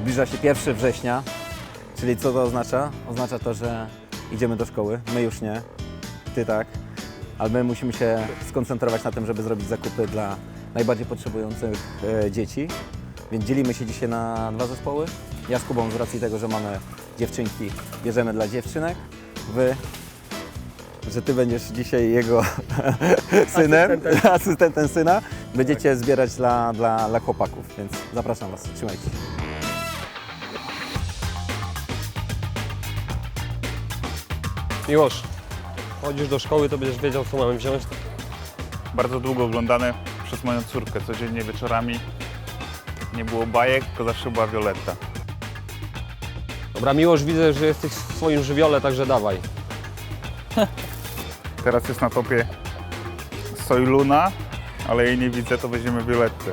Zbliża się 1 września, czyli co to oznacza? Oznacza to, że idziemy do szkoły. My już nie, ty tak, ale my musimy się skoncentrować na tym, żeby zrobić zakupy dla najbardziej potrzebujących e, dzieci. Więc dzielimy się dzisiaj na dwa zespoły. Ja z Kubą z racji tego, że mamy dziewczynki, bierzemy dla dziewczynek. Wy, że ty będziesz dzisiaj jego synem, asystentem, syna, będziecie zbierać dla, dla, dla chłopaków, więc zapraszam Was, trzymajcie się. Miłosz, chodzisz do szkoły, to będziesz wiedział, co mamy wziąć. bardzo długo oglądane przez moją córkę, codziennie wieczorami. Nie było bajek, tylko zawsze była Violetta. Dobra, Miłosz, widzę, że jesteś w swoim żywiole, także dawaj. Teraz jest na topie Sojluna, ale jej nie widzę, to weźmiemy Violettę.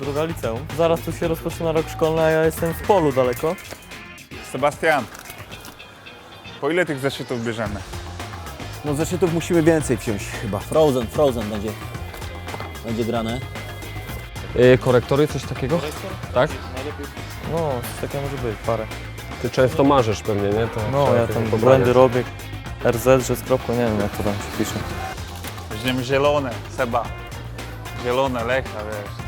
Druga liceum. Zaraz tu się rozpoczyna rok szkolny, a ja jestem w polu daleko. Sebastian, po ile tych zeszytów bierzemy? No zeszytów musimy więcej wziąć chyba. Frozen, Frozen będzie, będzie grane. Yy, korektory, coś takiego? Tak? No, coś takiego może być, parę. Ty często marzysz pewnie, nie? To No, trzeba ja jakoś tam pobrać. błędy robię. RZ, że z kropką, nie wiem jak to tam się pisze. Weźmiemy zielone, Seba. Zielone, Lecha, wiesz.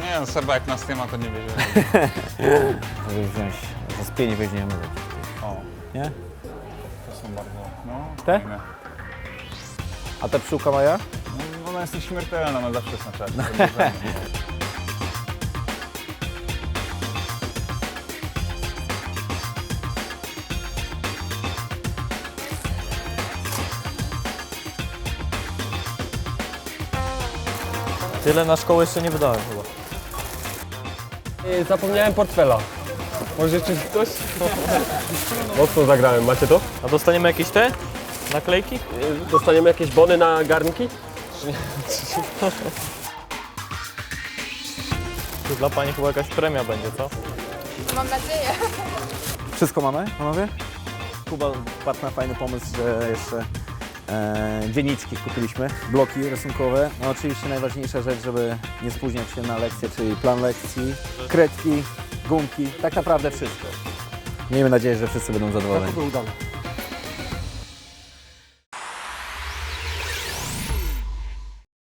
Nie no, Seba jak nas nie ma, to nie bierzemy. Żeby wziąć, za spienie weźmiemy. O, Nie? to są bardzo, no, Te? fajne. A ta pszczółka Maja? No, ona jest nieśmiertelna, ona zawsze jest na czasie. to bierzemy. Tyle na szkołę jeszcze nie wydałem chyba. Yy, zapomniałem portfela. Może czy ktoś? Mocno zagrałem, macie to? A dostaniemy jakieś te naklejki? Yy, dostaniemy jakieś bony na garnki? To dla Pani chyba jakaś premia będzie, co? Mam nadzieję. Wszystko mamy, panowie? Kuba wpadł na fajny pomysł, że jeszcze e, dzienniczki kupiliśmy, bloki rysunkowe. No oczywiście najważniejsza rzecz, żeby nie spóźniać się na lekcję, czyli plan lekcji, kredki, gumki, tak naprawdę wszystko. Miejmy nadzieję, że wszyscy będą zadowoleni. udane.